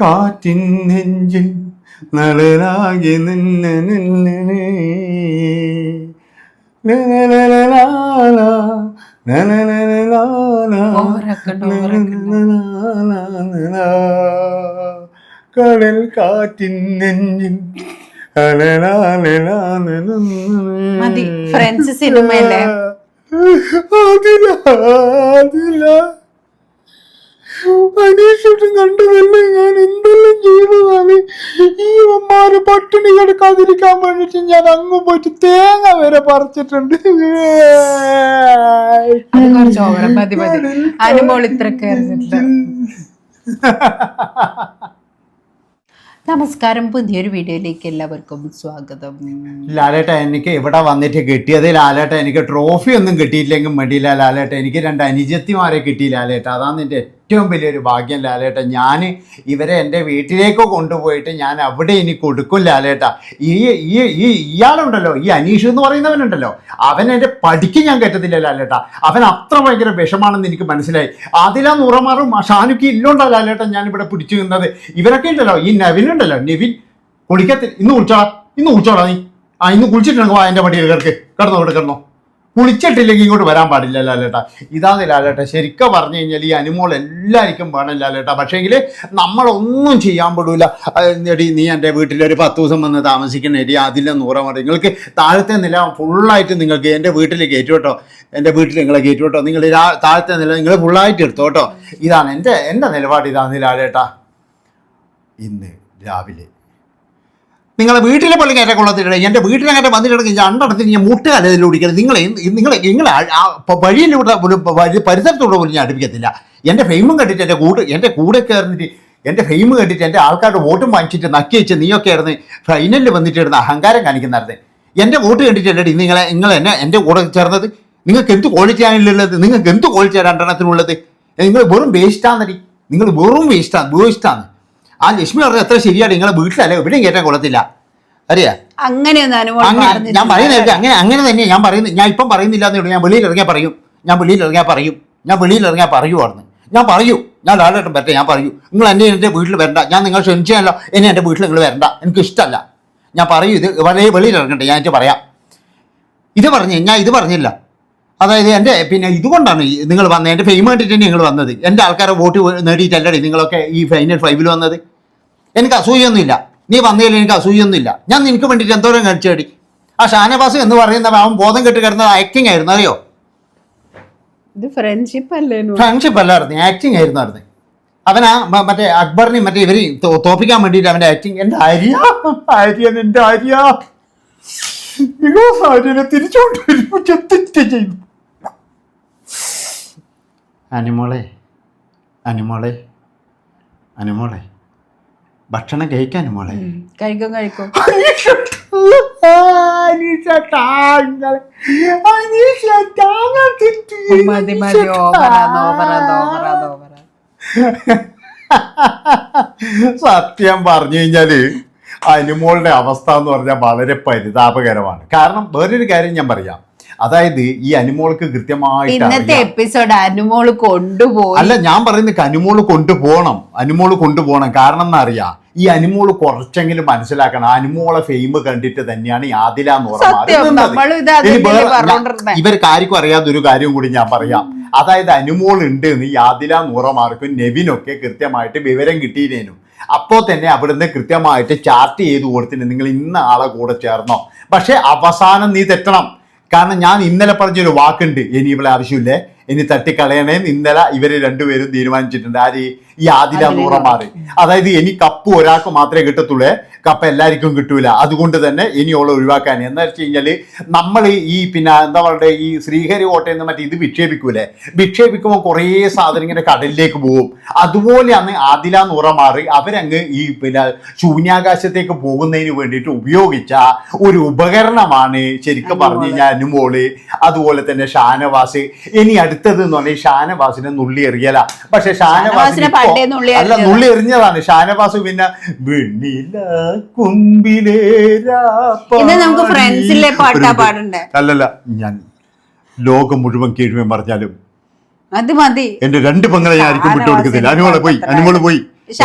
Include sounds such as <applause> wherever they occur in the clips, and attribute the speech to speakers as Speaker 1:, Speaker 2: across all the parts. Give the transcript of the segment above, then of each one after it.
Speaker 1: കാറ്റിൻ നെഞ്ചിൽ നളനാകെ നിന്ന. കടൽ കാറ്റിൻ നെഞ്ചിൽ.
Speaker 2: ഫ്രഞ്ച് സിനിമയല്ലേ?
Speaker 1: അതില അതില അനീഷും കണ്ടതല്ലേ ഞാൻ എന്തെല്ലാം ചെയ്തതാണ് ഈ അമ്മാര് പട്ടിണി കിടക്കാതിരിക്കാൻ വേണ്ടിട്ട് ഞാൻ അങ്ങ് പോയിട്ട് തേങ്ങ വരെ പറിച്ചിട്ടുണ്ട്.
Speaker 2: അത് കുറച്ച് ഓവർ മതി മതി അനുമോൾ ഇത്ര കയറുന്നില്ല നമസ്കാരം. പുതിയൊരു വീഡിയോയിലേക്ക് എല്ലാവർക്കും സ്വാഗതം.
Speaker 1: ലാലേട്ട എനിക്ക് ഇവിടെ വന്നിട്ട് കിട്ടിയത് ലാലേട്ട എനിക്ക് ട്രോഫി ഒന്നും കിട്ടിയില്ലെങ്കിൽ മടിയില്ല ലാലേട്ട. എനിക്ക് രണ്ട് അനുജത്തിമാരെ കിട്ടി ലാലേട്ട. അതാണ് എന്റെ ഏറ്റവും വലിയൊരു ഭാഗ്യം ലാലേട്ട. ഞാൻ ഇവരെ എന്റെ വീട്ടിലേക്ക് കൊണ്ടുപോയിട്ട് ഞാൻ അവിടെ ഇനി കൊടുക്കും ലാലേട്ട. ഈ ഈ ഈ ഇയാളുണ്ടല്ലോ ഈ അനീഷ് എന്ന് പറയുന്നവനുണ്ടല്ലോ. അവൻ എന്റെ പഠിക്ക് ഞാൻ കയറ്റത്തില്ല ലാലേട്ട. അവൻ അത്ര ഭയങ്കര വിഷമാണെന്ന് എനിക്ക് മനസ്സിലായി. അതിലാ നുറമാറും ഷാനുക്ക് ഇല്ലോണ്ടാ ലാലേട്ട ഞാനിവിടെ പിടിച്ചു നിന്നത്. ഇവരൊക്കെ ഉണ്ടല്ലോ ഈ നവിനുണ്ടല്ലോ നെവിൻ കുളിക്കത്തിൽ ഇന്ന് കുളിച്ചോളാം ഇന്ന് കുളിച്ചോളാം നീ. ആ ഇന്ന് കുളിച്ചിട്ടുണ്ടെങ്കിൽ വാ എന്റെ പടിയിൽ കിടക്ക് കിടന്നോ ഇവിടെ കിടന്നോ. കുളിച്ചിട്ടില്ലെങ്കിൽ ഇങ്ങോട്ട് വരാൻ പാടില്ല ലാലേട്ട. ഇതാന്ന് ലാലേട്ട ശരിക്കും പറഞ്ഞു കഴിഞ്ഞാൽ ഈ അനുമോൾ എല്ലാവർക്കും വേണം ലാലേട്ട. പക്ഷേങ്കിൽ നമ്മളൊന്നും ചെയ്യാൻ പാടില്ല എടി നീ എന്റെ വീട്ടിലൊരു പത്ത് ദിവസം വന്ന് താമസിക്കുന്ന എടി അതിലെ നൂറ മതി നിങ്ങൾക്ക് താഴത്തെ നില ഫുള്ളായിട്ട് നിങ്ങൾക്ക് എന്റെ വീട്ടിൽ കയറ്റു കേട്ടോ. എന്റെ വീട്ടിൽ നിങ്ങളെ കയറ്റു കേട്ടോ. നിങ്ങൾ താഴത്തെ നില നിങ്ങൾ ഫുള്ളായിട്ട് എടുത്തോ കേട്ടോ. ഇതാണ് എന്റെ എന്റെ നിലപാട് ഇതാണ് ലാലേട്ട. ഇന്ന് രാവിലെ നിങ്ങളെ വീട്ടിലെ പള്ളി കയറ്റം കൊള്ളത്തിട്ട് എന്റെ വീട്ടിലങ്ങനെ വന്നിട്ടുണ്ടെങ്കിൽ ഞാൻ അണ്ടടത്തിന് ഞാൻ മുട്ടുകാലതിൽ ഓടിക്കരുത് നിങ്ങളെ നിങ്ങളെ നിങ്ങളെ വഴിയിലൂടെ പോലും വഴി പരിസരത്തൂടെ പോലും ഞാൻ അടുപ്പിക്കത്തില്ല. എന്റെ ഫെയിമും കണ്ടിട്ട് എന്റെ കൂടെ എന്റെ കൂടെ കയറിഞ്ഞിട്ട് എന്റെ ഫെയിം കണ്ടിട്ട് എന്റെ ആൾക്കാരുടെ വോട്ടും വാങ്ങിച്ചിട്ട് നക്കി വെച്ച് നീയൊക്കെ ആയിരുന്നു ഫൈനലിൽ വന്നിട്ടിരുന്ന അഹങ്കാരം കാണിക്കുന്നായിരുന്നു എന്റെ വോട്ട് കണ്ടിട്ടല്ലേ നിങ്ങളെ നിങ്ങൾ എന്നെ എന്റെ കൂടെ ചേർന്നത്? നിങ്ങൾക്ക് എന്ത് ക്വാളിറ്റി ആണുള്ളത് നിങ്ങൾക്ക് എന്ത് ക്വാളിറ്റി രണ്ടെണ്ണത്തിനുള്ളത്? നിങ്ങൾ വെറും വേസ്റ്റാന്നടി നിങ്ങൾ വെറും വേസ്റ്റാണ് വേസ്റ്റാണ് ആ ലക്ഷ്മി പറഞ്ഞത് എത്ര ശരിയാണ് നിങ്ങളെ വീട്ടിലല്ലേ എവിടെയും കയറ്റാൻ കൊള്ളത്തില്ല. അറിയാ?
Speaker 2: അങ്ങനെയൊന്നും
Speaker 1: ഞാൻ പറയുന്നത് അങ്ങനെ അങ്ങനെ തന്നെ. ഞാൻ പറയുന്നത് ഞാൻ ഇപ്പം പറയുന്നില്ല എന്ന് ഞാൻ വെളിയിൽ ഇറങ്ങിയാൽ പറയും. ഞാൻ വെളിയിൽ ഇറങ്ങിയാൽ പറയും. ഞാൻ വെളിയിൽ ഇറങ്ങിയാൽ പറയുമായിരുന്നു ഞാൻ പറയൂ. ഞാൻ ലാലേട്ടൻ പറ്റേ ഞാൻ പറയൂ. നിങ്ങൾ എന്നെ എന്റെ വീട്ടിൽ വരണ്ട. ഞാൻ നിങ്ങൾ ക്ഷണിച്ചല്ലോ എന്നെ എന്റെ വീട്ടിൽ നിങ്ങൾ വരണ്ട. എനിക്ക് ഇഷ്ടമല്ല. ഞാൻ പറയൂ ഇത് വളരെ വെളിയിൽ ഇറങ്ങട്ടെ. ഞാൻ എനിക്ക് പറയാം. ഇത് പറഞ്ഞു ഞാൻ ഇത് പറഞ്ഞില്ല. അതായത് എന്റെ പിന്നെ ഇതുകൊണ്ടാണ് നിങ്ങൾ വന്നത് എന്റെ ഫെയിം വേണ്ടിയിട്ട് തന്നെ നിങ്ങൾ വന്നത്. എന്റെ ആൾക്കാരെ വോട്ട് നേടിയിട്ടല്ലേ നിങ്ങളൊക്കെ ഈ ഫൈനൽ ഫൈവിൽ വന്നത്. എനിക്ക് അസൂയൊന്നുമില്ല. നീ വന്നതിൽ എനിക്ക് അസൂയൊന്നുമില്ല. ഞാൻ നിനക്ക് വേണ്ടിയിട്ട് എന്തോരം കഴിച്ചേടി ആ ഷാനവാസ് എന്ന് പറയുന്ന അവൻ ബോധം കെട്ട് കിടന്നത് ആക്ടിങ് ആയിരുന്നു അറിയോ?
Speaker 2: ഇത് ഫ്രണ്ട്ഷിപ്പ്
Speaker 1: അല്ലായിരുന്നു ആക്ടിങ് ആയിരുന്നു അവൻ ആ മ- മറ്റേ അക്ബറിനെയും മറ്റേ ഇവരെയും തോ- തോപ്പിക്കാൻ വേണ്ടിയിട്ട് അവന്റെ ആക്ടിങ് എന്റെ ആര്യ ആര്യൻ എന്റെ ആര്യ ആര്യനെ തെറ്റ് ചെയ്തു അനിമോളെ അനിമോളെ അനിമോളെ. ഭക്ഷണം കഴിക്കാനും മോളെ.
Speaker 2: കഴിക്കും കഴിക്കും. മതി മതി ഓവറാ <laughs>
Speaker 1: സത്യം പറഞ്ഞു കഴിഞ്ഞാൽ അനുമോളുടെ അവസ്ഥ എന്ന് പറഞ്ഞാൽ വളരെ പരിതാപകരമാണ്. കാരണം വേറൊരു കാര്യം ഞാൻ പറയാം. അതായത് ഈ അനുമോൾക്ക് കൃത്യമായിട്ട്
Speaker 2: ഇന്നത്തെ. എപ്പിസോഡ് അനുമോൾ കൊണ്ടുപോകും
Speaker 1: അല്ല ഞാൻ പറയുന്നത് അനുമോൾ കൊണ്ടുപോകണം. അനുമോൾ കൊണ്ടുപോകണം. കാരണം എന്നറിയാം ഈ അനുമോൾ കുറച്ചെങ്കിലും മനസ്സിലാക്കണം. അനുമോളെ ഫെയിം കണ്ടിട്ട് തന്നെയാണ് ആദില എന്ന്
Speaker 2: പറഞ്ഞോണ്ടിരുന്നെ.
Speaker 1: ഇവർക്ക് ആർക്കും അറിയാത്ത ഒരു കാര്യം കൂടി ഞാൻ പറയാം. അതായത് അനുമോൾ ഉണ്ട് എന്ന് യാതില നൂറമാർക്കും നെവിനൊക്കെ കൃത്യമായിട്ട് വിവരം കിട്ടിയിരുന്നു അപ്പോൾ തന്നെ അവിടുന്ന് കൃത്യമായിട്ട് ചാർട്ട് ചെയ്ത് കൊടുത്തിന് നിങ്ങൾ ഇന്ന ആളെ കൂടെ ചേർന്നോ. പക്ഷെ അവസാനം നീ തെറ്റണം. കാരണം ഞാൻ ഇന്നലെ പറഞ്ഞൊരു വാക്കുണ്ട്. ഇനി ഇവളെ ആവശ്യമില്ലേ. ഇനി തട്ടിക്കളയണേന്ന് ഇന്നലെ ഇവർ രണ്ടുപേരും തീരുമാനിച്ചിട്ടുണ്ട്. ആര്? ഈ ആദില നൂറമാറ് അതായത് ഇനി കപ്പ് ഒരാൾക്ക് മാത്രമേ കിട്ടത്തുള്ളൂ. കപ്പ് എല്ലാവർക്കും കിട്ടൂല. അതുകൊണ്ട് തന്നെ ഇനിയുള്ള ഒഴിവാക്കാൻ എന്താ വെച്ച് കഴിഞ്ഞാൽ നമ്മൾ ഈ പിന്നെ എന്താ പറയുക ഈ ശ്രീഹരി കോട്ടയിൽ നിന്ന് മറ്റേ ഇത് വിക്ഷേപിക്കൂലേ? വിക്ഷേപിക്കുമ്പോൾ കുറേ സാധനം ഇങ്ങനെ കടലിലേക്ക് പോകും. അതുപോലെയാണ് ആദില നൂറമാറ് അവരങ്ങ് ഈ പിന്നെ ശൂന്യാകാശത്തേക്ക് പോകുന്നതിന് വേണ്ടിയിട്ട് ഉപയോഗിച്ച ഒരു ഉപകരണമാണ് ശരിക്കും പറഞ്ഞു കഴിഞ്ഞാൽ അനുമോൾ അതുപോലെ തന്നെ ഷാനവാസ്. ഇനി അടുത്തത് എന്ന് പറഞ്ഞാൽ ഷാനവാസിനെ നുള്ളി എറിയല. പക്ഷെ ഷാനവാസിനെ
Speaker 2: പണ്ടേ നുള്ളി
Speaker 1: അല്ല നുള്ളി എറിഞ്ഞതാണ്. ഷാനവാസ് പിന്നെ വെണ്ണില കുമ്പിലേരാ
Speaker 2: ഇന്ന് നമുക്ക്. ഫ്രണ്ട്സിലെ പാട്ടാ പാടണ്ടേ?
Speaker 1: അല്ലല്ല ഞാൻ ലോകം മുഴുവൻ കീഴ്മേ പറഞ്ഞാലും
Speaker 2: അത് മതി.
Speaker 1: എന്റെ രണ്ട് പെങ്ങളെ ഞാൻ ആയിരിക്കും വിട്ടു
Speaker 2: കൊടുക്കുന്നില്ല
Speaker 1: അനുമോളെ പോയി. അനുമോൾ പോയി. <laughs>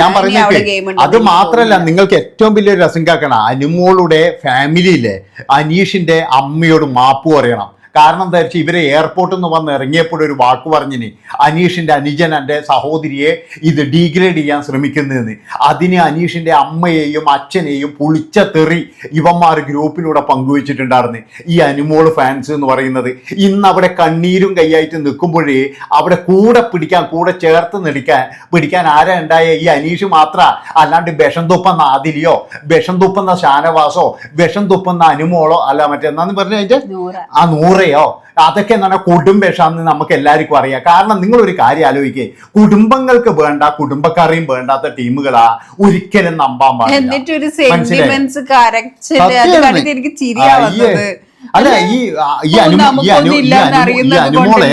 Speaker 1: ഞാൻ
Speaker 2: പറഞ്ഞു
Speaker 1: അത് മാത്രല്ല നിങ്ങൾക്ക് ഏറ്റവും വലിയൊരു രസം കേൾക്കണം. അനുമോളുടെ ഫാമിലിയിലെ അനീഷിന്റെ അമ്മയോട് മാപ്പ് പറയണം കാരണം എന്താ വെച്ചാൽ ഇവരെ എയർപോർട്ടിൽ നിന്ന് വന്ന് ഇറങ്ങിയപ്പോൾ ഒരു വാക്ക് പറഞ്ഞിന്. അനീഷിന്റെ അനുജൻ എന്റെ സഹോദരിയെ ഇത് ഡീഗ്രേഡ് ചെയ്യാൻ ശ്രമിക്കുന്നതെന്ന് അതിന് അനീഷിന്റെ അമ്മയെയും അച്ഛനെയും പുളിച്ച തെറി ഇവന്മാർ ഗ്രൂപ്പിലൂടെ പങ്കുവച്ചിട്ടുണ്ടായിരുന്നു. ഈ അനുമോൾ ഫാൻസ് എന്ന് പറയുന്നത്. ഇന്ന് അവിടെ കണ്ണീരും കൈയായിട്ട് നിൽക്കുമ്പോഴേ അവിടെ കൂടെ പിടിക്കാൻ കൂടെ ചേർത്ത് നിടിക്കാൻ പിടിക്കാൻ ആരാ ഉണ്ടായ? ഈ അനീഷ് മാത്ര. അല്ലാണ്ട് വിഷം തുപ്പുന്ന ആദിലിയോ വിഷം തുപ്പുന്ന ഷാനവാസോ വിഷം തുപ്പുന്ന അനുമോളോ അല്ല മറ്റേ എന്നാന്ന് പറഞ്ഞു കഴിഞ്ഞാൽ ആ
Speaker 2: നൂറ്
Speaker 1: ആ നൂറയോ അതൊക്കെ എന്ന് പറഞ്ഞാൽ കുടുംബേഷാന്ന് നമുക്ക് എല്ലാവർക്കും അറിയാം. കാരണം നിങ്ങൾ ഒരു കാര്യം ആലോചിക്കേ. കുടുംബങ്ങൾക്ക് വേണ്ട കുടുംബക്കാരെയും വേണ്ടാത്ത ടീമുകളാ ഒരിക്കലും നമ്പാൻ പാടില്ല. അല്ല ഈ ഈ അനുമോളെ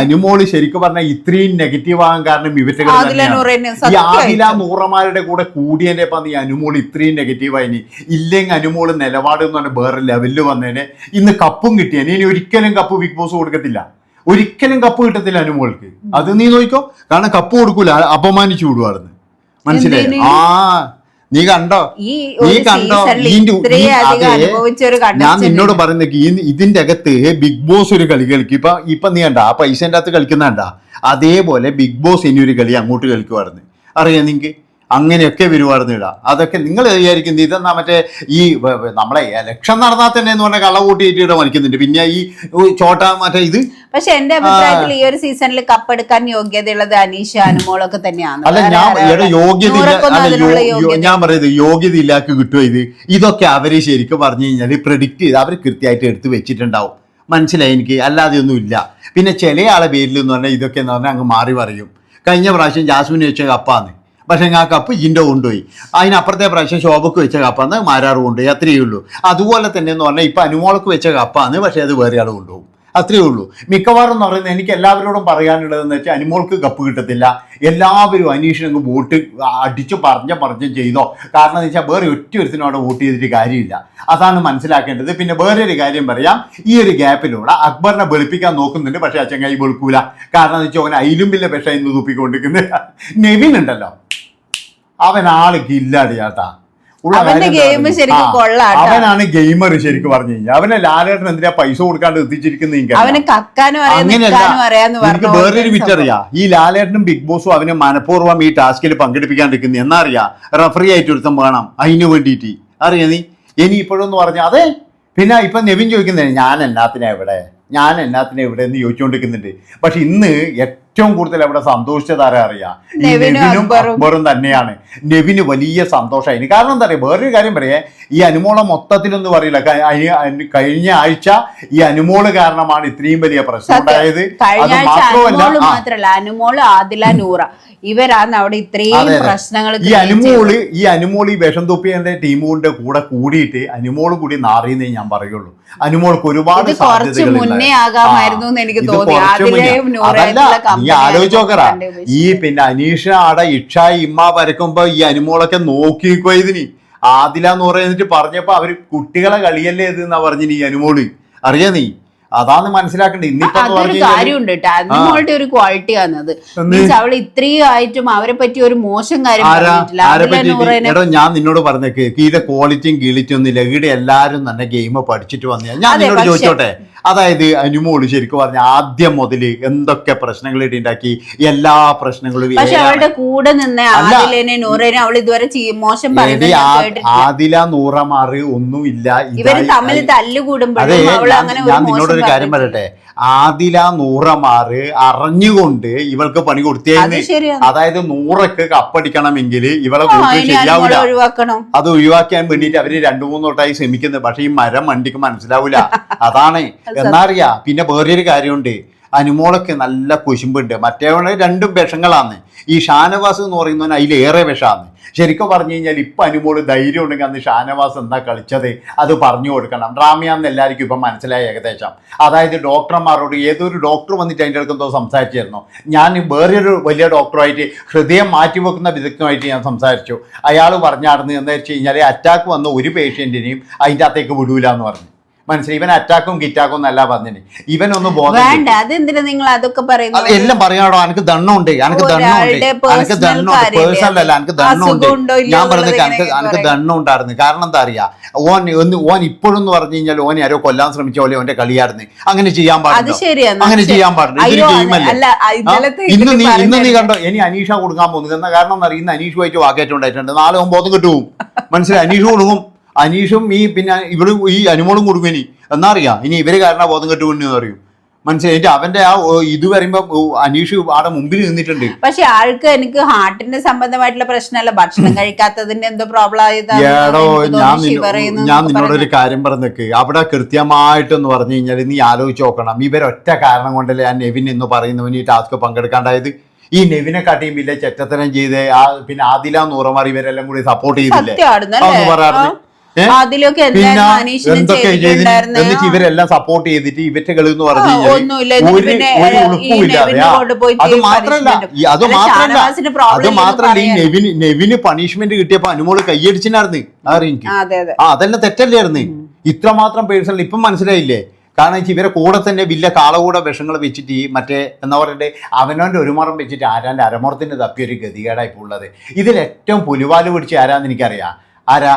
Speaker 1: അനുമോൾ ശരിക്കും പറഞ്ഞാൽ ഇത്രയും നെഗറ്റീവ് ആകാൻ കാരണം ഇവറ്റകൾ ഈ ആദില നൂറമാരുടെ കൂടെ കൂടിയതിന്റെ ഇപ്പം ഈ അനുമോൾ ഇത്രയും നെഗറ്റീവ് ആയിനി ഇല്ലെങ്കിൽ അനുമോൾ നിലപാട് എന്ന് പറഞ്ഞ വേറെ ലെവലിൽ വന്നേനെ. ഇന്ന് കപ്പും കിട്ടിയേനെ. ഇനി ഒരിക്കലും കപ്പ് ബിഗ് ബോസ് കൊടുക്കത്തില്ല. ഒരിക്കലും കപ്പ് കിട്ടത്തില്ല അനുമോൾക്ക്. അത് നീ നോക്കിക്കോ. കാരണം കപ്പ് കൊടുക്കൂല. അപമാനിച്ചു വിടുവാർന്ന് മനസ്സിലായി? ആ നീ കണ്ടോ? നീ കണ്ടോ? ഞാൻ നിന്നോട്
Speaker 2: പറയുന്ന
Speaker 1: പറയുന്നത് ഇതിന്റെ അകത്ത് ബിഗ് ബോസ് ഒരു കളി കളിക്കും. ഇപ്പൊ ഇപ്പൊ നീ കണ്ട ആ പൈസന്റെ അകത്ത് കളിക്കുന്ന കണ്ട? അതേപോലെ ബിഗ് ബോസ് ഇനി ഒരു കളി അങ്ങോട്ട് കളിക്കുമായിരുന്നു അറിയാം നിങ്ങക്ക്? അങ്ങനെയൊക്കെ വരുവായിരുന്നു ഇടാ അതൊക്കെ നിങ്ങൾ വിചാരിക്കുന്നത് ഇതെന്നാ മറ്റേ ഈ നമ്മളെ ഇലക്ഷൻ നടന്നാൽ തന്നെ എന്ന് പറഞ്ഞാൽ കള്ള കൂട്ടിയിട്ട് ഇവിടെ മണിക്കുന്നുണ്ട്. പിന്നെ ഈ ചോട്ട മറ്റേ ഇത്?
Speaker 2: പക്ഷെ എന്റെ അഭിപ്രായത്തിൽ ഈ ഒരു സീസണിൽ കപ്പെടുക്കാൻ യോഗ്യതയുള്ളത് അനീഷ അനുമോളൊക്കെ തന്നെയാണ്.
Speaker 1: അല്ല ഞാൻ? യോഗ്യത ഞാൻ പറയുന്നത് യോഗ്യത ഇല്ലാക്ക് കിട്ടുമോ ഇത്? ഇതൊക്കെ അവർ ശരിക്കും പറഞ്ഞു കഴിഞ്ഞാൽ പ്രഡിക്റ്റ് ചെയ്ത് അവർ കൃത്യമായിട്ട് എടുത്ത് വെച്ചിട്ടുണ്ടാവും. മനസ്സിലായി എനിക്ക്? അല്ലാതെ ഒന്നും ഇല്ല. പിന്നെ ചില ആളെ പേരിൽ എന്ന് പറഞ്ഞാൽ ഇതൊക്കെ എന്ന് പറഞ്ഞാൽ അങ്ങ് മാറി പറയും. കഴിഞ്ഞ പ്രാവശ്യം ജാസ്മിന് വെച്ച കപ്പാന്ന്. പക്ഷെ ആ കപ്പ് ജിന്റെ കൊണ്ടുപോയി. അതിനപ്പുറത്തെ പ്രാവശ്യം ശോഭക്ക് വെച്ച കപ്പാന്ന് മാരാറ് കൊണ്ടുപോയി. അത്രയേ ഉള്ളൂ. അതുപോലെ തന്നെ എന്ന് പറഞ്ഞാൽ ഇപ്പം അനുമോളക്ക് വെച്ച കപ്പാന്ന് പക്ഷേ അത് വേറെ ആൾ കൊണ്ടുപോകും. അത്രയേ ഉള്ളൂ. മിക്കവാറും എന്ന് പറയുന്നത് എനിക്ക് എല്ലാവരോടും പറയാനുള്ളതെന്ന് വെച്ചാൽ അനിമോൾക്ക് കപ്പ് കിട്ടത്തില്ല. എല്ലാവരും അനീഷിനങ്ങ് വോട്ട് അടിച്ചു പറഞ്ഞ പറഞ്ഞ് ചെയ്തോ. കാരണം എന്ന് വെച്ചാൽ വേറെ ഒറ്റ ഒരുത്തിനും അവിടെ വോട്ട് ചെയ്തിട്ട് കാര്യമില്ല. അതാണ് മനസ്സിലാക്കേണ്ടത്. പിന്നെ വേറെ ഒരു കാര്യം പറയാം. ഈ ഒരു ഗ്യാപ്പിലൂടെ അക്ബറിനെ വെളുപ്പിക്കാൻ നോക്കുന്നുണ്ട് പക്ഷേ അച്ചങ്ങായി വെളുക്കൂല. കാരണം എന്ന് വെച്ചാൽ അവൻ അയിലും പിന്നെ വിഷം ഇന്ന് തൂപ്പിക്കൊണ്ടിരിക്കുന്നത് നെവിൻ ഉണ്ടല്ലോ. അവൻ ആൾ കില്ലാടി ചേട്ടാ അവനാണ് ഗെയിമർ ശരിക്കും പറഞ്ഞു കഴിഞ്ഞാൽ അവനെ ലാലേട്ടൻ എന്തിനാ പൈസ കൊടുക്കാണ്ട് എത്തിച്ചിരിക്കുന്ന എനിക്ക് വേറൊരു വിറ്ററിയാ ഈ ലാലേട്ടനും ബിഗ് ബോസും അവനെ മനഃപൂർവം ഈ ടാസ്കിൽ പങ്കെടുപ്പിക്കാണ്ടിരിക്കുന്ന. എന്നറിയാ റഫറി ആയിട്ട് ഒരുത്തം വേണം അതിനു വേണ്ടിയിട്ട്. അറിയാ നീ? ഇനി ഇപ്പോഴൊന്ന് പറഞ്ഞ അതെ. പിന്നെ ഇപ്പൊ നെവിൻ ചോദിക്കുന്നത് ഞാൻ എന്നാത്തിനാ എവിടെ ഞാൻ എന്നാത്തിനാ എവിടെ എന്ന് ചോദിച്ചുകൊണ്ടിരിക്കുന്നുണ്ട് പക്ഷെ ഇന്ന് ഏറ്റവും കൂടുതൽ അവിടെ സന്തോഷിച്ചത് ആരാ അറിയാ? ഈ
Speaker 2: നെവിനും അക്ബറും.
Speaker 1: തന്നെയാണ്. നെവിന് വലിയ സന്തോഷമായി കാരണം എന്താ പറയുക വേറൊരു കാര്യം പറയേ. ഈ അനുമോളെ മൊത്തത്തിലൊന്നും പറയില്ല കഴിഞ്ഞ ആഴ്ച ഈ അനുമോൾ കാരണമാണ് ഇത്രയും വലിയ പ്രശ്നം. ഉണ്ടായത്. അത് മാത്രമല്ല
Speaker 2: അനുമോൾ ആദില നൂറ. ഇവരാണ് അവിടെ ഇത്രയും. പ്രശ്നങ്ങൾ
Speaker 1: ഈ അനുമോൾ ഈ അനുമോൾ ഈ വിഷം തുപ്പിയന്റെ ടീമുകളുടെ കൂടെ കൂടിയിട്ട് അനുമോൾ കൂടി നാറിയെന്നേ ഞാൻ പറയുള്ളൂ. അനുമോൾക്ക് ഒരുപാട് സാധ്യതകൾ
Speaker 2: മുന്നേ ആകാമായിരുന്നു എന്ന് എനിക്ക് തോന്നി. ആദിലയും
Speaker 1: നീ ആലോചിച്ച് നോക്കറാ ഈ പിന്നെ അനീഷ ആടെ ഇക്ഷ ഇമ്മ വരക്കുമ്പോ ഈ അനുമോളൊക്കെ നോക്കിക്കോ ഇതിന്. ആദില എന്ന് പറയുന്നിട്ട് പറഞ്ഞപ്പോ അവർ കുട്ടികളെ കളിയല്ലേ ഇത് എന്നാ പറഞ്ഞു ഈ അനുമോൾ. അറിയാ നീ? അതാണ് മനസ്സിലാക്കണ്ടേ. ഇന്നിപ്പോ
Speaker 2: അതൊരു കാര്യമുണ്ട് കേട്ടോ അനുമോളുടെ ഒരു ക്വാളിറ്റി ആണത്
Speaker 1: അത്.
Speaker 2: മീൻസ് അവൾ ഇത്രയും ആയിട്ടും അവരെ പറ്റി ഒരു മോശം കാര്യം
Speaker 1: എടോ ഞാൻ നിന്നോട് പറഞ്ഞേക്ക് ഈടെ ക്വാളിറ്റിയും ഗിളിറ്റും ഒന്നുമില്ല. ഈടെ എല്ലാരും തന്നെ ഗെയിം പഠിച്ചിട്ട് വന്നു ഞാൻ നിന്നോട് ചോദിച്ചോട്ടെ? അതായത് അനുമോൾ ശരിക്കും പറഞ്ഞ ആദ്യം മുതൽ എന്തൊക്കെ പ്രശ്നങ്ങൾ ഉണ്ടാക്കി എല്ലാ പ്രശ്നങ്ങളും
Speaker 2: പക്ഷെ
Speaker 1: ഏറെ-
Speaker 2: അവളുടെ കൂടെ നിന്ന്. ആദിലേനെ നൂറേനെ അവൾ ഇതുവരെ മോശം
Speaker 1: ആദില നൂറമാറ് ഒന്നുമില്ല. ഇവർ
Speaker 2: തമ്മിൽ തല്ലുകൂടുമ്പോഴും
Speaker 1: ഞാൻ-
Speaker 2: നിന്നോടൊരു
Speaker 1: ഞാൻ നിന്നോട് ഒരു കാര്യം. പറയട്ടെ. ആദില നൂറമാറ് അറിഞ്ഞുകൊണ്ട് ഇവൾക്ക് പണി
Speaker 2: കൊടുത്തേ
Speaker 1: അതായത് നൂറക്ക് കപ്പടിക്കണമെങ്കിൽ ഇവളെ ശരിയാവില്ല അത് ഒഴിവാക്കാൻ വേണ്ടിട്ട് അവർ രണ്ടു മൂന്ന് തൊട്ടായി ശ്രമിക്കുന്നത് പക്ഷെ ഈ മരം വണ്ടിക്ക് മനസ്സിലാവൂല. അതാണ്. എന്നറിയാ പിന്നെ വേറൊരു കാര്യമുണ്ട്. അനുമോളൊക്കെ നല്ല കുശുമ്പുണ്ട്. മറ്റേവണ് രണ്ടും വിഷങ്ങളാണ് ഈ ഷാനവാസ് എന്ന് പറയുന്നവന് അതിലേറെ വിഷമാണ് ശരിക്കും പറഞ്ഞു കഴിഞ്ഞാൽ ഇപ്പം അനുമോൾ ധൈര്യം ഉണ്ടെങ്കിൽ അന്ന് ഷാനവാസ് എന്താ കളിച്ചത് അത് പറഞ്ഞു കൊടുക്കണം. ഡ്രാമയാന്ന് എല്ലാവർക്കും ഇപ്പം മനസ്സിലായി ഏകദേശം. അതായത് ഡോക്ടർമാരോട് ഏതൊരു ഡോക്ടർ വന്നിട്ട് അതിന്റെ അടുത്ത് എന്തോ സംസാരിച്ചിരുന്നു. ഞാൻ വേറൊരു വലിയ ഡോക്ടറുമായിട്ട് ഹൃദയം മാറ്റിവെക്കുന്ന വിദഗ്ധമായിട്ട് ഞാൻ സംസാരിച്ചു. അയാൾ പറഞ്ഞായിരുന്നു എന്താ വെച്ച് കഴിഞ്ഞാൽ അറ്റാക്ക് വന്ന ഒരു പേഷ്യന്റിനെയും അതിന്റെ അകത്തേക്ക് വിടൂല എന്ന് പറഞ്ഞു. മനസ്സിലായി. ഇവൻ അറ്റാക്കും കിറ്റാക്കും എന്നല്ല പറഞ്ഞിന്. ഇവനൊന്ന് ബോധം
Speaker 2: വേണ്ട അതെന്തിനാ നിങ്ങൾ അതൊക്കെ
Speaker 1: അത്
Speaker 2: പറയുന്നത്
Speaker 1: എല്ലാം പറയാടോ എനിക്ക് ദണ്ണുണ്ട് എനിക്ക് ദണ്ണുണ്ട്
Speaker 2: ഒരാളുടെ
Speaker 1: എനിക്ക്
Speaker 2: personal
Speaker 1: ദണ്ണുണ്ട് പേഴ്സണൽ അല്ല എനിക്ക് ദണ്ണുണ്ട്
Speaker 2: അസുഖമുണ്ടോ ഇല്ലയോ
Speaker 1: ഞാൻ പറഞ്ഞത്
Speaker 2: എന്നുള്ളത്
Speaker 1: എനിക്ക്
Speaker 2: എങ്ങനെ
Speaker 1: എനിക്ക്
Speaker 2: പറയും?
Speaker 1: ദണ്ണുണ്ടായിരുന്നു കാരണം എന്താ അറിയാ? ഓൻ ഒന്ന് ഓൻ ഇപ്പോഴും എന്ന് പറഞ്ഞു കഴിഞ്ഞാൽ ഓൻ ആരോ കൊല്ലാൻ ശ്രമിച്ച പോലെ ഓന്റെ കളിയായിരുന്നു. അങ്ങനെ ചെയ്യാൻ
Speaker 2: അത്
Speaker 1: പാടില്ല. അങ്ങനെ ചെയ്യാൻ പാടില്ല. ഇതൊരു
Speaker 2: അയ്യോ
Speaker 1: ഗെയിമല്ലേ
Speaker 2: അല്ല?
Speaker 1: ആ?
Speaker 2: ഇന്നലത്തെ
Speaker 1: ഇന്ന് നീ ഇന്ന് നീ കണ്ടോ? ഇനി അനീഷ കൊടുക്കാൻ പോകുന്നു. എന്നാ കാരണം എന്താ അറിയുന്ന അനീഷുമായിട്ട് വാക്കേറ്റം ഉണ്ടായിട്ടുണ്ട്. നാളെ ഓൻ ബോധം കിട്ടും മനസ്സിലായി? അനീഷ് കൊടുക്കും. അനീഷും ഈ പിന്നെ ഇവൾ ഈ അനുമോളും കുടുങ്ങിനി എന്നറിയാം? എന്നാ ഇനി ഇവർ കാരണം ബോധം കെട്ടുകൊണ്ടെന്ന് അറിയും മനസ്സിലായി? അവന്റെ ആ ഇത് പറയുമ്പോ അനീഷ് ആടെ മുമ്പിൽ നിന്നിട്ടുണ്ട്.
Speaker 2: പക്ഷെ ആൾക്ക് എനിക്ക് ഹാർട്ടിന്റെ സംബന്ധമായിട്ടുള്ള പ്രശ്നമല്ല. ഭക്ഷണം കഴിക്കാത്തതിന്റെ എന്തോ പ്രോബ്ലം
Speaker 1: ഏടോ ഞാൻ ഞാൻ നിന്നോടൊരു കാര്യം പറഞ്ഞേക്ക് അവിടെ കൃത്യമായിട്ടെന്ന് പറഞ്ഞു കഴിഞ്ഞാൽ നീ ആലോചിച്ച് നോക്കണം. ഇവരൊറ്റ കാരണം കൊണ്ടല്ലേ ആ നെവിൻ എന്ന് പറയുന്നവന് ഈ ടാസ്ക് പങ്കെടുക്കാണ്ടായത്? ഈ നെവിനെ കാട്ടിയും വലിയ ചെറ്റത്തരം ചെയ്ത്? ആ പിന്നെ ആദില നൂറമാർ ഇവരെല്ലാം കൂടി സപ്പോർട്ട് ചെയ്തില്ലേ? പറയാറുണ്ട്?
Speaker 2: അതിലൊക്കെ
Speaker 1: എന്നിട്ട് ഇവരെല്ലാം സപ്പോർട്ട് ചെയ്തിട്ട് ഇവറ്റ എന്ന് പറഞ്ഞു അത് മാത്രല്ല അത് മാത്രല്ല അത് മാത്രല്ല ഈ നെവിന് നെവിന് പണിഷ്മെന്റ് കിട്ടിയപ്പോ അനുമോൾ കൈയടിച്ചിനായിരുന്നു. അറിയിക്കും
Speaker 2: ആ, അതെ അതെ.
Speaker 1: ആ അതെല്ലാം തെറ്റല്ലായിരുന്നു. ഇത്രമാത്രം പേഴ്സണൽ ഇപ്പം മനസ്സിലായില്ലേ? കാരണം വെച്ചാൽ ഇവരെ കൂടെ തന്നെ വലിയ കാളകൂട വിഷങ്ങൾ വെച്ചിട്ട് ഈ മറ്റേ എന്താ പറയണ്ടേ അവനവന്റെ ഒരു മുറം വെച്ചിട്ട് ആരാന്റെ അരമുറത്തിന് തപ്പിയൊരു ഗതികേടായി ഇപ്പോൾ ഉള്ളത് ഇതിൽ ഏറ്റവും പുലിവാൽ പിടിച്ച് ആരാന്ന് എനിക്കറിയാം. ആരാ?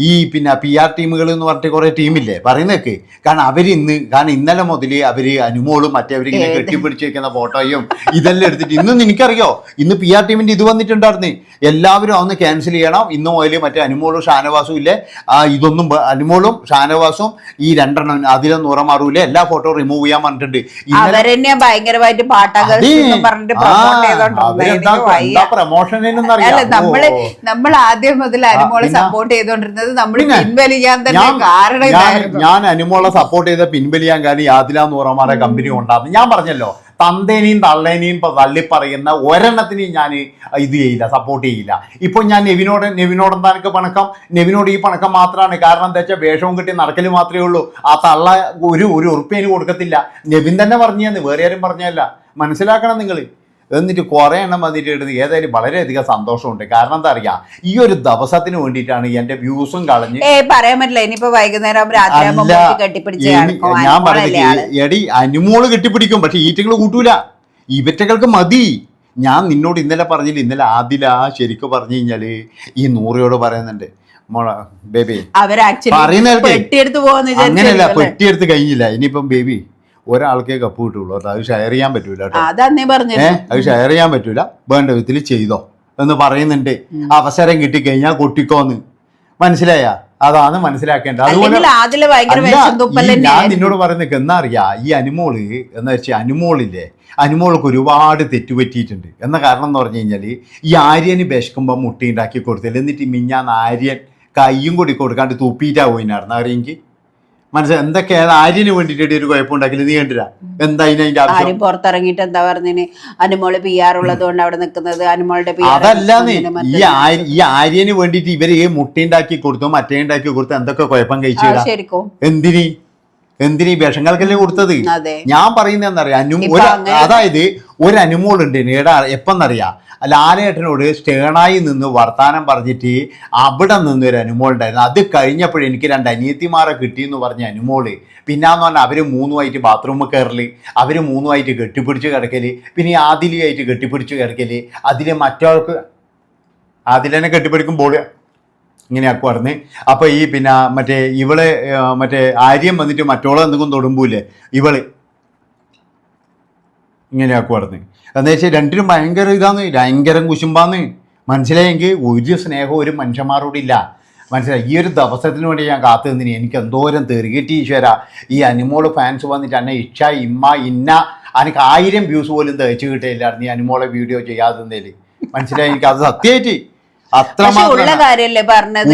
Speaker 1: ഈ പിന്നെ പി ആർ ടീമുകൾ എന്ന് പറഞ്ഞിട്ട് കുറെ ടീമില്ലേ പറയുന്നേക്ക് കാരണം അവർ ഇന്ന് കാരണം ഇന്നലെ മുതൽ അവർ അനുമോളും മറ്റേവരിങ്ങനെ? കെട്ടിപ്പിടിച്ച് വെക്കുന്ന ഫോട്ടോയും ഇതെല്ലാം എടുത്തിട്ട് ഇന്നും എനിക്കറിയോ ഇന്ന് പി ആർ ടീമിന്റെ ഇത് വന്നിട്ടുണ്ടായിരുന്നു. എല്ലാവരും അന്ന് ക്യാൻസൽ ചെയ്യണം. ഇന്ന് മുതൽ മറ്റേ അനുമോളും ഷാനവാസും ഇല്ലേ? ആ ഇതൊന്നും അനുമോളും ഷാനവാസും ഈ രണ്ടെണ്ണം അതിലൊന്നും ഉറമാറൂലേ എല്ലാ ഫോട്ടോ റിമൂവ് ചെയ്യാൻ പറഞ്ഞിട്ടുണ്ട്. പ്രമോഷൻ
Speaker 2: അവരെന്നെ ഭയങ്കരമായിട്ട് അല്ല നമ്മൾ ആദ്യം മുതൽ അനുമോളെ സപ്പോർട്ട് സപ്പോർട്ട് നമ്മൾ പിൻവലിയാൻ തന്നെ
Speaker 1: ഞാൻ-
Speaker 2: കാരണം
Speaker 1: ഞാൻ അനുമോളെ സപ്പോർട്ട് ചെയ്ത പിൻവലിയാൻ കാരണം ആദില നൂറമാരെ കമ്പനി ഉണ്ടാകുന്നു ഞാൻ പറഞ്ഞല്ലോ തന്തേനെയും തള്ളേനെയും തള്ളിപ്പറയുന്ന പറയുന്ന ഒരെണ്ണത്തിനെയും ഞാൻ ഇത് ചെയ്യില്ല സപ്പോർട്ട് ചെയ്യില്ല. ഇപ്പൊ ഞാൻ നെവിനോട് നെവിനോട് എന്താ എനിക്ക് പണക്കം? നെവിനോട് ഈ പണക്കം മാത്രമാണ് കാരണം എന്താ വെച്ചാൽ വേഷവും കിട്ടി നടക്കൽ മാത്രമേ ഉള്ളൂ. ആ തള്ള ഒരു ഒരു ഉറുപ്പ്യന് കൊടുക്കത്തില്ല. നെവിൻ തന്നെ പറഞ്ഞു വേറെ ആരും പറഞ്ഞല്ല. മനസ്സിലാക്കണം നിങ്ങൾ എന്നിട്ട് കുറേ എണ്ണം വന്നിട്ട് ഇടുന്നത് ഏതായാലും വളരെയധികം സന്തോഷമുണ്ട്. കാരണം എന്താ അറിയാ ഈ ഒരു ദിവസത്തിന് വേണ്ടിയിട്ടാണ് എന്റെ വ്യൂസും കളഞ്ഞ്
Speaker 2: പറയാൻ പറ്റില്ല. ഇനിയിപ്പോ വൈകുന്നേരം
Speaker 1: ഞാൻ. പറയുന്നത് എടി അനുമോൾ കെട്ടിപ്പിടിക്കും പക്ഷെ ഈറ്റകൾ കൂട്ടൂല. ഇവറ്റകൾക്ക് മതി. ഞാൻ നിന്നോട് ഇന്നലെ പറഞ്ഞില്ല ഇന്നലെ ആദില ശരിക്കും പറഞ്ഞു കഴിഞ്ഞാൽ ഈ നൂറിയോട് പറയുന്നുണ്ട് ബേബി പറയുന്ന അങ്ങനെയല്ല പെട്ടിയെടുത്ത് കഴിഞ്ഞില്ല. ഇനിയിപ്പം ബേബി ഒരാൾക്കേ കപ്പ് കിട്ടുള്ളൂ കേട്ടോ അത് ഷെയർ ചെയ്യാൻ പറ്റൂല ഏഹ് അത് ഷെയർ ചെയ്യാൻ പറ്റൂല. വേണ്ട വിധത്തിൽ ചെയ്തോ എന്ന് പറയുന്നുണ്ട്. അവസരം കിട്ടിക്കഴിഞ്ഞാൽ കൊട്ടിക്കോന്ന്. മനസ്സിലായ? അതാണ് മനസ്സിലാക്കേണ്ടത്. അതുപോലെ ഞാൻ നിന്നോട് പറയുന്നത് എന്നാ അറിയാ? ഈ അനുമോൾ എന്ന് വെച്ചാൽ അനുമോളില്ലേ? അനുമോൾക്ക് ഒരുപാട് തെറ്റുപറ്റിയിട്ടുണ്ട്. എന്ന കാരണം എന്ന് പറഞ്ഞു കഴിഞ്ഞാൽ ഈ ആര്യന് വിശക്കുമ്പോൾ മുട്ടി ഉണ്ടാക്കി കൊടുത്തില്ല എന്നിട്ട് മിഞ്ഞാന്ന് ആര്യൻ കയ്യും കൂടി കൊടുക്കാണ്ട് തൂപ്പിയിട്ടാ പോയിനായിരുന്നു. അറിയെങ്കിൽ മനസ്സിലായി? എന്തൊക്കെ ആര്യന് വേണ്ടിട്ട് ഒരു കുഴപ്പമുണ്ടാക്കില്ല നീ കണ്ടില്ല. എന്താ അതിന് അതിന്റെ
Speaker 2: ആരും പുറത്തിറങ്ങിയിട്ട് എന്താ പറഞ്ഞതിന് അനുമോൾ പി ആർ ഉള്ളത് കൊണ്ട് അവിടെ നിൽക്കുന്നത് അനുമോളുടെ
Speaker 1: അതല്ല ഈ ആര്യ- ഈ ആര്യന് വേണ്ടിട്ട് ഇവർ ഈ മുട്ടയുണ്ടാക്കി കൊടുത്തു മറ്റേ ഉണ്ടാക്കി കൊടുത്തു എന്തൊക്കെ കുഴപ്പം
Speaker 2: കഴിച്ചു
Speaker 1: എന്തിനീ? എന്തിനി വിഷങ്ങൾക്കല്ലേ കൊടുത്തത്? ഞാൻ പറയുന്നത് എന്താ അനു അതായത് ഒരു അനുമോളുണ്ട് നീട എപ്പെന്നറിയാ? ലാലേട്ടനോട് സ്റ്റേണായി നിന്ന് വർത്തമാനം പറഞ്ഞിട്ട് അവിടെ നിന്ന് ഒരു അനുമോൾ ഉണ്ടായിരുന്നു. അത് കഴിഞ്ഞപ്പോഴും എനിക്ക് രണ്ട് അനിയത്തിമാരെ കിട്ടി എന്ന് പറഞ്ഞ അനുമോൾ. പിന്നാന്ന് പറഞ്ഞാൽ അവർ മൂന്നുമായിട്ട് ബാത്റൂമിൽ കയറൽ അവർ മൂന്നുമായിട്ട് കെട്ടിപ്പിടിച്ച് കിടക്കൽ പിന്നെ ആദിലിയായിട്ട് കെട്ടിപ്പിടിച്ച് കിടക്കൽ. അതിൽ മറ്റവർക്ക് ആദിലനെ കെട്ടിപ്പിടിക്കുമ്പോൾ ഇങ്ങനെ പറഞ്ഞ്. അപ്പൊ ഈ പിന്നെ മറ്റേ ഇവളെ മറ്റേ ആര്യം വന്നിട്ട് മറ്റോളെ എന്തെങ്കിലും തൊടുമ്പൂല്ലേ? ഇവൾ. ഇങ്ങനെ ആക്കുമായിരുന്നു എന്താ വെച്ചാൽ രണ്ടിനും ഭയങ്കര ഇതാന്ന് ഭയങ്കരം കുശുമ്പാന്ന്. മനസ്സിലായെങ്കിൽ ഒരു സ്നേഹം ഒരു മനുഷ്യന്മാരോടില്ല മനസ്സിലായി? ഈ ഒരു ദിവസത്തിന് വേണ്ടി ഞാൻ കാത്തു നിന്നിന്. എനിക്ക് എന്തോരം തെറുകിട്ടി ഈശ്വര. ഈ അനിമോൾ ഫാൻസ് വന്നിട്ട് എന്നെ ഇച്ഛ ഇമ്മ ഇന്ന എനിക്ക് ആയിരം വ്യൂസ് പോലും തേച്ച് കിട്ടിയില്ലായിരുന്നു ഈ അനിമോളെ വീഡിയോ ചെയ്യാതെ മനസ്സിലായി? എനിക്ക് അത് സത്യമായിട്ട്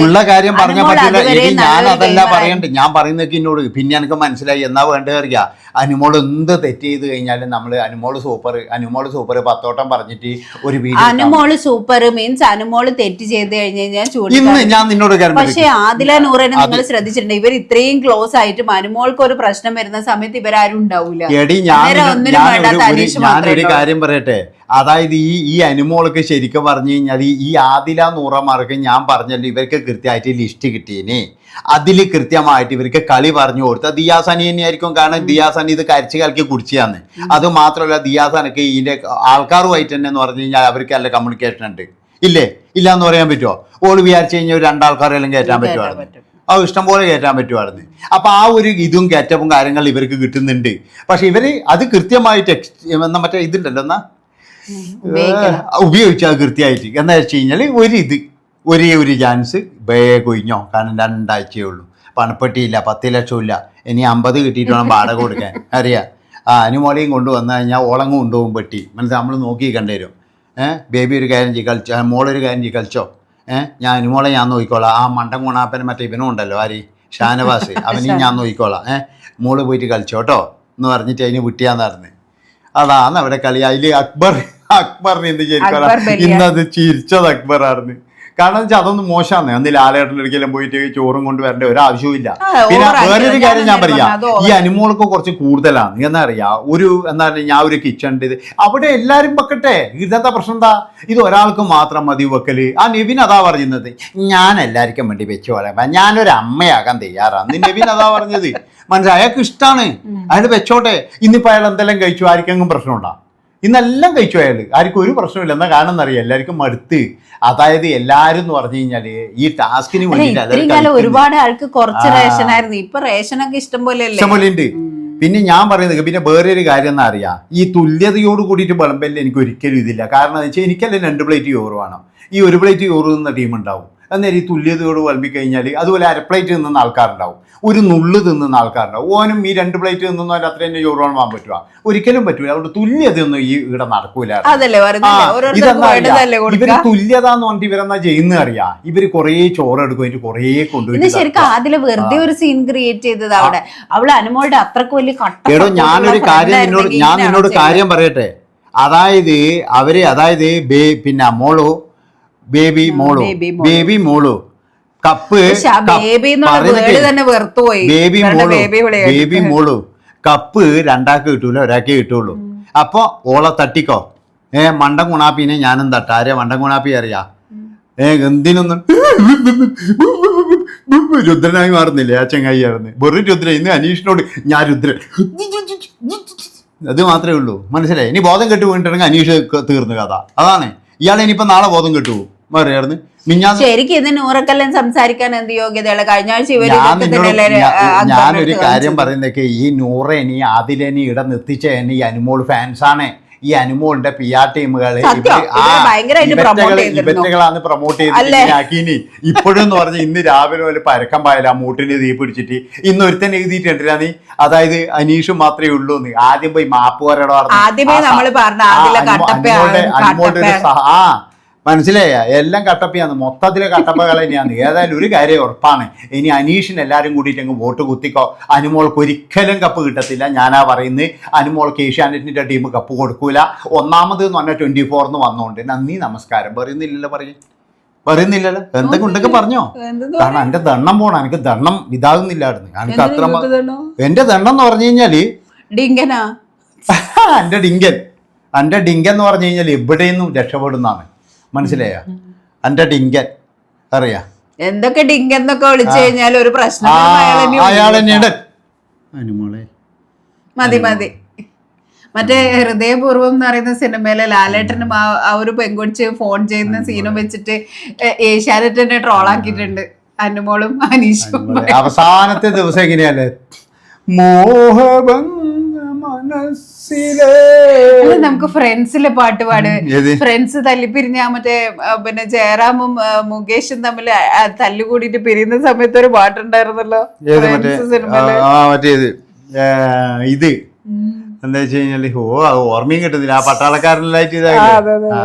Speaker 2: ഉള്ള
Speaker 1: കാര്യം പറഞ്ഞാൽ പറ്റില്ല എനിക്ക് ഞാൻ അതല്ല പറയണ്ട് ഞാൻ പറയുന്നതൊക്കെ എന്നോട് പിന്നെ എനിക്ക് മനസ്സിലായി. എന്നാ വേണ്ടത് അറിയാ? അനുമോൾ എന്ത് തെറ്റ് ചെയ്ത് കഴിഞ്ഞാലും നമ്മൾ അനുമോൾ സൂപ്പർ അനുമോൾ സൂപ്പർ പത്തോട്ടം പറഞ്ഞിട്ട് ഒരു video
Speaker 2: Anumol super means Anumol തെറ്റ് ചെയ്ത് കഴിഞ്ഞ് കഴിഞ്ഞാൽ
Speaker 1: ഇന്ന് ഞാൻ നിന്നോട്
Speaker 2: പക്ഷേ ആദില നൂറിനെ നിങ്ങൾ ശ്രദ്ധിച്ചിട്ടുണ്ട്. ഇവർ ഇത്രയും ക്ലോസ് ആയിട്ടും അനുമോൾക്ക് ഒരു പ്രശ്നം വരുന്ന സമയത്ത് ഇവരാരും ഉണ്ടാവില്ല
Speaker 1: എടി ഞാൻ ഒരു- കാര്യം പറയട്ടെ? അതായത് ഈ ഈ അനുമോളൊക്കെ ശരിക്കും പറഞ്ഞു കഴിഞ്ഞാൽ ഈ- ഈ ആദില നൂറമാർക്ക് ഞാൻ പറഞ്ഞല്ലോ ഇവർക്ക് കൃത്യമായിട്ട് ലിസ്റ്റ് കിട്ടിയേനെ അതിൽ കൃത്യമായിട്ട് ഇവർക്ക് കളി പറഞ്ഞു കൊടുത്ത ദിയാസനി തന്നെയായിരിക്കും കാരണം ദിയാസനി ഇത് കരച്ച് കലക്കി കുടിച്ചാന്ന് അത് മാത്രമല്ല ദിയാസനക്ക് ഇതിന്റെ ആൾക്കാരുമായിട്ട് തന്നെ എന്ന് പറഞ്ഞു കഴിഞ്ഞാൽ അവർക്ക് നല്ല കമ്മ്യൂണിക്കേഷൻ ഉണ്ട്. ഇല്ലേ? ഇല്ല എന്ന് പറയാൻ പറ്റുമോ ഓൾ വിചാരിച്ചു കഴിഞ്ഞാൽ ഒരു രണ്ടാൾക്കാരെല്ലാം കയറ്റാൻ പറ്റുമായിരുന്നു
Speaker 2: പറ്റും.
Speaker 1: ആ ഇഷ്ടം പോലെ കയറ്റാൻ പറ്റുമായിരുന്നു അപ്പൊ ആ ഒരു ഇതും കയറ്റപ്പും കാര്യങ്ങൾ ഇവർക്ക് കിട്ടുന്നുണ്ട്. പക്ഷെ ഇവർ അത് കൃത്യമായിട്ട് മറ്റേ ഇതുണ്ടല്ലോ എന്നാ? ഉപയോഗിച്ചാൽ കൃത്യമായിട്ട്. എന്താ വെച്ച് കഴിഞ്ഞാൽ ഒരു ഇത് ഒരേ ഒരു ചാൻസ് ബേ കൊയിഞ്ഞോ കാരണം രണ്ടാഴ്ചയേ ഉള്ളൂ. പണപ്പെട്ടിയില്ല പത്ത് ലക്ഷം ഇല്ല ഇനി അമ്പത് കിട്ടിയിട്ട് വേണം വാടക കൊടുക്കാൻ. <laughs> അറിയാം. ആ അനുമോളയും കൊണ്ടുവന്നു കഴിഞ്ഞാൽ ഓളങ്ങും കൊണ്ടുപോകും പെട്ടി. മനസ്സിൽ നമ്മൾ നോക്കി കണ്ടുവരും ഏഹ് ബേബി ഒരു കാര്യം ചെയ്യും കളിച്ചോ. മോളൊരു കാര്യം ചെയ്യും കളിച്ചോ. ഏഹ് ഞാൻ അനുമോളെ ഞാൻ നോക്കിക്കോളാം. ആ മണ്ടൻ ഗുണാപ്പൻ മറ്റേ ഇവനും ഉണ്ടല്ലോ ആര്? ഷാനവാസ്. <laughs> അവനെയും ഞാൻ നോക്കിക്കോളാം. ഏഹ് മോൾ പോയിട്ട് കളിച്ചോ കേട്ടോ എന്ന് പറഞ്ഞിട്ട് അതിന് വിട്ടിയാന്ന് അതാണ് അവിടെ കളി. അതിൽ അക്ബർ അക്ബറിന് എന്ത്
Speaker 2: അക്ബർ
Speaker 1: ശരിക്കും. ഇന്നത് ചിരിച്ചത് അക്ബറായിരുന്നു. കാരണം വെച്ചാൽ അതൊന്നും മോശമാണ്. അന്ന് ലാലേട്ടന്റെ അടുക്കെല്ലാം പോയിട്ട് ചോറും കൊണ്ട് വരേണ്ട ഒരു ആവശ്യമില്ല
Speaker 2: ആ,
Speaker 1: പിന്നെ. വേറൊരു കാര്യം ഞാൻ പറയാം. ഈ അനുമോളൊക്കെ കുറച്ച് കൂടുതലാണ്. എന്നാ അറിയാ ഒരു എന്താ പറയുക ഞാൻ ഒരു കിച്ചൺ ഇത്. അവിടെ എല്ലാരും വെക്കട്ടെ. ഇതെന്താ പ്രശ്നം എന്താ? ഇത് ഒരാൾക്ക് മാത്രം മതി വെക്കൽ. ആ നെവിൻ അതാ പറയുന്നത് ഞാൻ എല്ലാവർക്കും വേണ്ടി വെച്ചു പറയാം ഞാനൊരു അമ്മയാകാൻ തയ്യാറാണ്. നെവിൻ അതാ പറഞ്ഞത്. മനസ്സിലായി? അയാൾക്ക് ഇഷ്ടമാണ് അയാൾ വെച്ചോട്ടെ. ഇന്നിപ്പോൾ അയാൾ എന്തെല്ലാം കഴിച്ചു? ആർക്കെങ്കിലും പ്രശ്നമുണ്ടോ? ഇന്നെല്ലാം കഴിച്ചു അയാൾ ആർക്കും ഒരു പ്രശ്നമില്ല എന്താ കാണുന്നറിയാം എല്ലാവർക്കും മടുത്ത്. അതായത് എല്ലാരും എന്ന് പറഞ്ഞു കഴിഞ്ഞാൽ ഈ ടാസ്കിന് വേണ്ടിയിട്ട്.
Speaker 2: ഒരുപാട് ആൾക്ക് കുറച്ച്. റേഷനായിരുന്നു. ഇപ്പൊ റേഷനൊക്കെ ഇഷ്ടം പോലെ അല്ലേ
Speaker 1: ഇഷ്ടംപോലെയുണ്ട് പിന്നെ ഞാൻ പറയുന്നത് പിന്നെ വേറെ ഒരു കാര്യം എന്നാ അറിയാം? ഈ തുല്യതയോട് കൂടിയിട്ട് വിളമ്പലിൽ എനിക്ക് ഒരിക്കലും ഇതില്ല. കാരണം എന്ന് വെച്ചാൽ എനിക്കല്ലേ രണ്ട് പ്ലേറ്റ് ചോറ് വേണം. ഈ ഒരു പ്ലേറ്റ് ചോറ് നിന്ന ടീം ഉണ്ടാവും. അന്നേരം ഈ തുല്യതയോട് വിളമ്പിക്കഴിഞ്ഞാൽ അതുപോലെ അര പ്ലേറ്റ് നിന്ന ആൾക്കാരുണ്ടാവും. ഒരു നുള്ള് തിന്നുന്ന ആൾക്കാരുണ്ടാവും. ഓനും ഈ രണ്ട് പ്ലേറ്റ് തിന്നുന്ന അത്ര തന്നെ ചോറ് വാങ്ങാൻ പറ്റുക ഒരിക്കലും പറ്റൂല. അതുകൊണ്ട് തുല്യതയൊന്നും ഈ ഇവിടെ നടക്കൂല.
Speaker 2: ഇവർ
Speaker 1: തുല്യത എന്ന് പറഞ്ഞിട്ട് ഇവരെന്നാ ചെയ്യുന്ന അറിയാം. ഇവർ കൊറേ ചോറ് എടുക്കും അതിന് കുറേ കൊണ്ടുപോയി
Speaker 2: ശരിക്കും വെറുതെ ഒരു സീൻ ക്രിയേറ്റ് ചെയ്തത് അവിടെ. അവൾ അനുമോളുടെ അത്രയ്ക്ക് വലിയ
Speaker 1: എടോ ഞാനൊരു കാര്യം നിന്നോട് ഞാൻ നിന്നോട് കാര്യം പറയട്ടെ? അതായത് അവർ അതായത് പിന്നെ മോളു ബേബി മോളു.
Speaker 2: ബേബി മോളു.
Speaker 1: കപ്പ്
Speaker 2: ബേബി
Speaker 1: മോളു
Speaker 2: ബേബി
Speaker 1: മോളു. കപ്പ് രണ്ടാൾക്ക് കിട്ടൂല ഒരാൾക്കേ കിട്ടുള്ളൂ. അപ്പൊ ഓളെ തട്ടിക്കോ. ഏ മണ്ടം ഗുണാപ്പിനെ ഞാനും തട്ട ആരെ മണ്ടം ഗുണാപ്പി അറിയാ? ഏ എന്തിനൊന്നും? രുദ്രനായി മാറുന്നില്ലേ? ആ ചെങ്ങായി ആയിരുന്നു വെറും രുദ്രൻ. ഇന്ന് അനീഷിനോട് ഞാൻ രുദ്രൻ. അത് മാത്രമേ ഉള്ളൂ. മനസ്സിലായി? ഇനി ബോധം കെട്ടു വീണിട്ടുണ്ടെങ്കിൽ അനീഷ് തീർന്നു കഥ. അതാണ്. ഇയാളെ ഇനിയിപ്പോ നാളെ ബോധം കെട്ടു മാറിയായിരുന്നു. മിഞ്ഞാന്ന്
Speaker 2: ശരിക്കും ഇത് നൂറക്കെല്ലാം സംസാരിക്കാൻ എന്ത് യോഗ്യതയുള്ള? കഴിഞ്ഞ ആഴ്ച ഇവർ
Speaker 1: ഞാനൊരു കാര്യം
Speaker 2: കാണിച്ചത്.
Speaker 1: ഈ നൂറേനി ആദിലേനി ഇട നിർത്തിച്ച ഈ അനുമോൾ ഫാൻസാണ് ഈ അനുമോളിന്റെ പി ആർ ടീമുകളെ. ഇവറ്റകളാണ് പ്രൊമോട്ട്? ചെയ്തിട്ട് ഇപ്പോഴും എന്ന് പറഞ്ഞ ഇന്ന് രാവിലെ ഒരു പരക്കം പായല മൂട്ടിന് തീ പിടിച്ചിട്ട് ഇന്ന് ഒരുത്തൻ എഴുതിയിട്ടുണ്ടല്ല നീ അതായത് അനീഷും മാത്രമേ ഉള്ളൂ എന്ന്. ആദ്യം പോയി മാപ്പ്
Speaker 2: പറയണോ
Speaker 1: അനുമോളുടെ- അനുമോളുടെ ആ. മനസ്സിലായ? എല്ലാം കട്ടപ്പയാണ് മൊത്തത്തിലെ കട്ടപ്പകൾ തന്നെയാണ്. ഏതായാലും ഒരു കാര്യം ഉറപ്പാണ്. ഇനി അനീഷിന് എല്ലാവരും കൂടിയിട്ട് അങ്ങ് വോട്ട് കുത്തിക്കോ. അനുമോൾക്ക് ഒരിക്കലും കപ്പ് കിട്ടത്തില്ല. ഞാനാ പറയുന്നത് അനുമോൾക്ക് ഏഷ്യാനെറ്റിന്റെ ടീം കപ്പ് കൊടുക്കൂല. ഒന്നാമത് എന്ന് പറഞ്ഞാൽ ട്വന്റി ഫോർന്ന് വന്നോണ്ട്. നന്ദി നമസ്കാരം. പറയുന്നില്ലല്ലോ പറയും. പറയുന്നില്ലല്ലോ എന്തൊക്കെ ഉണ്ടൊക്കെ പറഞ്ഞോ. കാരണം എന്റെ ദണ്ണം പോണം. എനിക്ക് ദണ്ണം ഇതാകുന്നില്ലായിരുന്നു എനിക്ക് അത്ര
Speaker 2: എന്റെ
Speaker 1: എന്റെ ദണ്ണം എന്ന് പറഞ്ഞു
Speaker 2: കഴിഞ്ഞാൽ <laughs>
Speaker 1: എന്റെ ഡിങ്കൻ. എന്റെ ഡിങ്കൻ എന്ന് പറഞ്ഞു കഴിഞ്ഞാൽ എവിടെയെന്നും രക്ഷപ്പെടുന്നതാണ്. മനസ്സിലായ? എന്റെ ഡിങ്കൻ അറിയാ?
Speaker 2: എന്തൊക്കെ ഡിങ്കൻ എന്നൊക്കെ വിളിച്ചു കഴിഞ്ഞാൽ ഒരു പ്രശ്നം അയാൾ.
Speaker 1: തന്നെയുണ്ട് അനുമോളെ
Speaker 2: മതി മതി. മറ്റേ ഹൃദയപൂർവം എന്ന് പറയുന്ന സിനിമയിലെ ലാലേട്ടനും ആ ഒരു പെൺകുടിച്ച് ഫോൺ ചെയ്യുന്ന സീനും വെച്ചിട്ട് ഏഷ്യാനെറ്റിനെ ട്രോളാക്കിയിട്ടുണ്ട് അനുമോളും അനീഷും.
Speaker 1: അവസാനത്തെ ദിവസം എങ്ങനെയല്ലേ മോഹഭംഗ മനസ്സിലെ.
Speaker 2: നമുക്ക് ഫ്രണ്ട്സിലെ പാട്ട് പാട്. ഫ്രണ്ട്സ് തല്ലിപ്പിരിഞ്ഞ മറ്റേ പിന്നെ ജയറാമും മുകേഷും തമ്മിൽ തല്ലുകൂടിയിട്ട് പിരിയുന്ന സമയത്ത് ഒരു പാട്ടുണ്ടായിരുന്നല്ലോ?
Speaker 1: ഇത്. എന്താ വെച്ച് കഴിഞ്ഞാൽ ഓ അത് ഓർമ്മയും കിട്ടുന്നില്ല. ആ പട്ടാളക്കാരനായിട്ട്.
Speaker 2: ആ.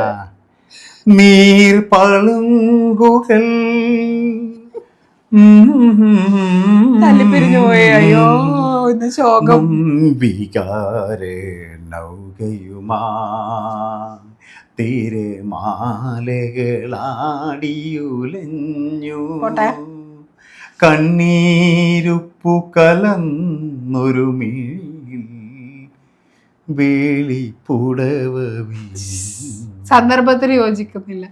Speaker 1: നീർ പളുങ്കുകൾ.
Speaker 2: തല്ലിപ്പിരിഞ്ഞു പോയി അയ്യോ. ഇന്ന് ശോകം.
Speaker 1: നൗകയുമാ തിരമാലകളാടിയുലഞ്ഞു കണ്ണീരുപ്പു കലന്നൊരു വേളി
Speaker 2: സന്ദർഭത്തിന് യോജിക്കുന്നില്ല.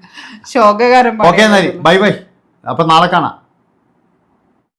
Speaker 2: ശോകകരം
Speaker 1: ഓക്കെ ബൈ ബൈ. അപ്പൊ നാളെ കാണാം.